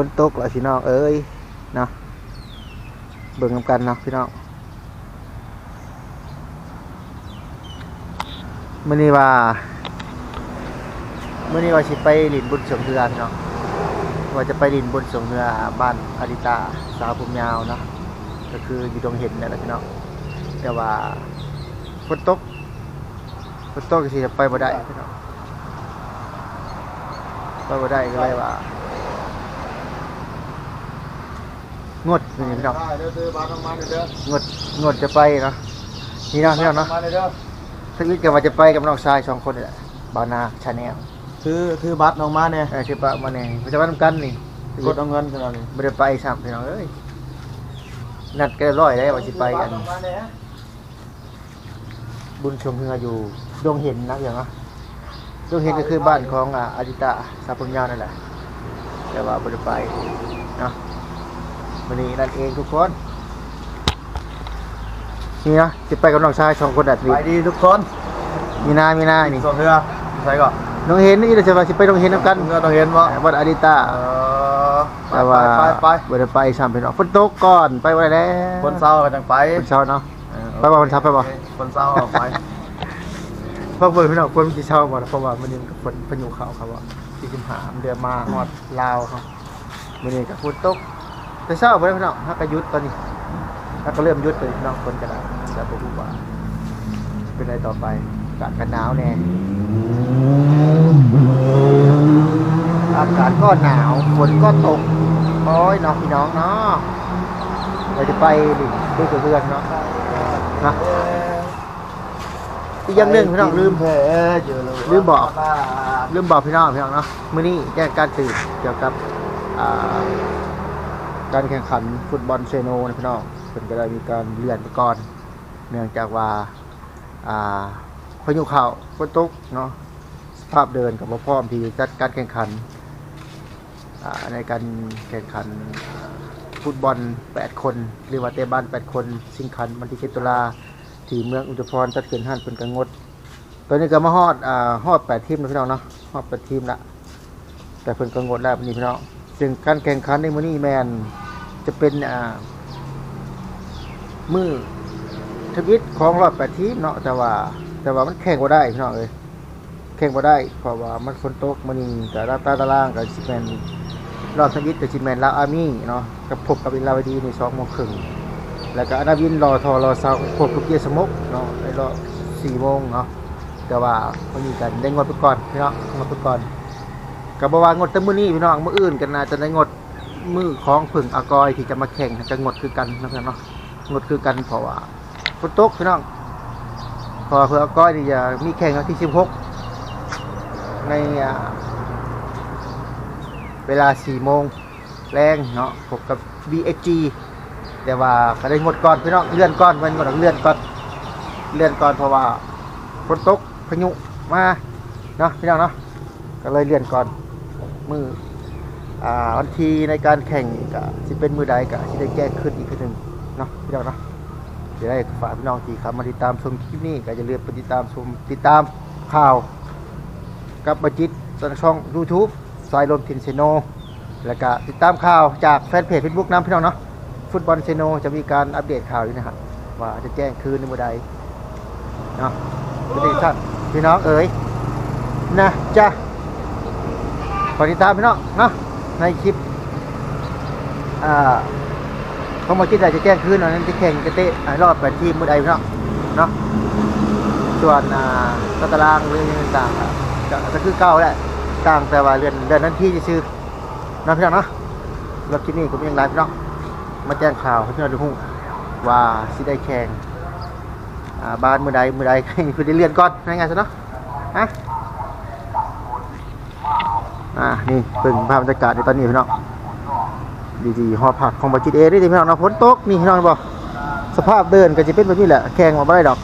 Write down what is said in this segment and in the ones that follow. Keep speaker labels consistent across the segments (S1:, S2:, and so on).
S1: ฝนตกแล้วพี่น้องเอ้ยเนาะเบิ่งนำกันเนาะพี่น้องมื้อนี้ว่ามื้อนี้ว่าสิไปหลินบุญสงเรือพี่น้องว่าจะไปหลินบุญสงเรือบ้านอาริตาสาวผมยาวเนาะก็คืออยู่ตรงเห็นนี่แหละพี่น้องแต่ว่าฝนตกฝนตกก็สิไปบ่ได้พี่น้องไปบ่ได้ก็เลยว่า งดนี่พี่น้อง
S2: ได้เด้อซื้อบ้านน้องมันเด้อง
S1: ดงดจะไปเนาะนี่เนาะพี่น้องเนาะ
S2: มาเด้อ
S1: ถ้าวิทย์ก็ว่าจะไปกับน้องชายสองคนนี่แหละบาวนาชาแนล
S2: ซื้อซื้อบัตรน้องมาเนี่ย
S1: เออชื่อปะมาเนี่ยมันจะมาทำกันนี่
S2: กดเอาเงินขนาดนี้
S1: ไม่ได้ไปสามพี่น้องเอ้ยนัดกันเรียบร้อยแล้วว่าสิไปอัน
S2: น้องมาเนี่ย
S1: บุญชมเฮืออยู่ดงเห็นนะอย่างเนาะดงเห็นก็คือบ้านของอ่าอาจิตะสาพุญญานั่นแหละแต่ว่าไม่ได้ไปเนาะ วันนี้นั่นเองทุกคนนี่นะจะไปกับน้องชายสองคนแบบนี้
S2: ไปดีทุกคน
S1: มีนามีนานี่
S2: ส่งเรือใส่ก่อน
S1: น้องเห็นนี่เราจะไปสิไปน้องเห็นน้ำกัน
S2: เงินต้องเห็นว่า
S1: วัดอาริตา
S2: เออไป
S1: แต่
S2: ไป
S1: ว่า
S2: ไปไป
S1: บ่ได้ไปสามพี่น้องฝนตกก่อนไปวันแล้ว
S2: คนเศร้ากันจังไป
S1: คนเช้าเนาะ
S2: เออ
S1: ไปบ่คนเช้าไปบ่
S2: คนเศร้าเอาไป
S1: เพราะเบิ่งพี่น้องคนมันสิเช้าบ่ล่ะเพราะว่ามันยังฝนพายุเข้าครับว่าที่สิบหาเดือนมาฮอดลาวครับมื้อนี้ก็ฝนตก แต่เช้าบ่ได้วพี่น้องฮักก็ยุดตอนนี้ฮักก็เริ่มยุดเลยพี่น้องคนก็ได้แต่บ่รู้ว่า เป็นอะไรต่อไปอากาศก็หนาวแน่อากาศก็หนาวฝนก็ตกโอ้ยน้องพี่น้องเนาะเราจะไปดิด้วยเพื่อนเนาะนะอีกอย่างหนึ่งพี่น้องลืม
S2: แพ้เจอเลย
S1: ลืมบอกลืมบอกพี่น้องพี่น้องเนาะมื้อนี้แจ้งการตื่นเกี่ยวกับอ่า การแข่งขันฟุตบอลเซโนนะพี่น้องเพิ่นก็ได้มีการเลื่อนไปก่อน เนื่องจากว่าอ่าพายุเข้าฝนตกเนาะสภาพเดินกับบ่พร้อมที่จะจัดการแข่งขันในการแข่งขันฟุตบอล 8 คน หรือว่าเตะบอล8 คนชิงขันวันที่7ตุลาที่เมืองอุตพรจัดขึ้นห้านเพิ่นก็งดตอนนี้ก็มาฮอดอ่าฮอด 8 ทีมแล้วพี่น้องเนาะฮอด 8 ทีมละแต่เพิ่นก็งดแล้วนนี้พี่น้องซึ่งการแข่งขันในมื้อนี้แมน จะเป็นอ่ามือทวิตของรอบแปดทีเนาะแต่ว่า แต่ว่ามันแข่งบ่ได้พี่น้องเอ้ยแข่งบ่ได้เพราะว่ามันฝนตกมื้อนี้ก็รับตาตารางก็สิแมนรอบทวิตก็สิแมนลาอาร์มี่เนาะกับพบกับอินลาวดีใน2โมงครึ่งแล้วก็อนาวินรอทอรอเซาพบกับเกียร์สมุกเนาะในรอบ4โมงเนาะแต่ว่ามื้อนี้กันได้งดไปก่อนพี่น้องงดไปก่อนก็บ่ว่างดแต่มื้อนี้พี่น้องมื้ออื่นก็น่าจะได้งด มือของผึ่งอากอยที่จะมาแข่งก็งดคือกันนาะพี่องเนาะงดคือกันเพราะว่าฝนตกพี่น้องพอเพื่ออาก้อยนี่จะมีแข่งวันที่16ในอ่าเวลา4โมงแรงเนาะพบกับ BSG แต่ว่าก็ได้งดก่อนพี่น้องเลื่อนก่อนมันงดเลื่อนก่อนเลื่อนก่อนเพราะว่าฝนตกพายุมาเนาะพี่น้องเนาะก็เลยเลื่อนก่อนมือ วันทีในการแข่งก็สิเป็นมือใดก็สิได้แก้ขึ้นอีกทีหนึ่งเนาะพี่น้องเนาะจะได้ฝากพี่น้องที่ครับมาติดตามชมคลิปนี้ก็จะเลือกไปติดตามชมติดตามข่าว กับบัจิตทางช่อง YouTube สายลมทินเซโน แล้วก็ติดตามข่าวจากแฟนเพจ Facebook น้ำพี่น้องเนาะฟุตบอลเซโนจะมีการอัปเดตข่าวอยู่นะครับว่าจะแจ้งคืนในมือใดเนาะจะได้ท่านพี่น้องเอ๋ยนะจ้ะขอติดตามพี่น้องเนาะ ในคลิปอ่าเขามาคิดอะไรจะแจ้งคืนเนาะนั้นจะแข่งจะเตะอ่ารอบแปดทีมมื่อใดเนาะเนาะส่วนอ่าตารางเรื่องต่างๆก็คือเก่าแหละต่างแต่ว่าเรือนเดือนนั้นที่จะซื้อนะพี่น้องเนาะรอบที่นี่ผมยังไลฟ์พี่น้องมาแจ้งข่าวให้พี่น้องดูฮู้ว่าสิได้แข่งบ้านมือใดมือใดคือได้เลื่อนก่อนง่ายๆซะเนาะฮะ อ่านี่เป็นภาพบรรยากาศในตอนนี้พี่น้องดีๆหอผักของบัจิตเอได้พี่น้องนะฝนตกนี่พี่น้องบอกสภาพเดินก็จะเป็นแบบนี้แหละแข่งมาไม่ได้ดอก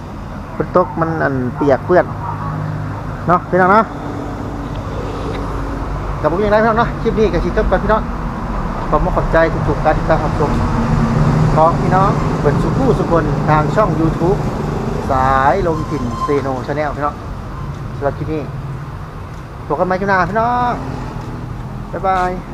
S1: ฝนตกมันอันเปียกเปื้อนเนาะพี่น้องเนาะกับผมยังไงพี่น้องเนาะคลิปนี้กับชิจบกันพี่น้องผมมาขอบใจทุกๆการติดตามรับชมของพี่น้องเปิดสุขุสุคนทางช่อง YouTube สายลมถิ่นเซโนชาแนลพี่น้องสำหรับคลิปนี้พบกันใหม่คลิปหน้าพี่น้อง บ๊ายบาย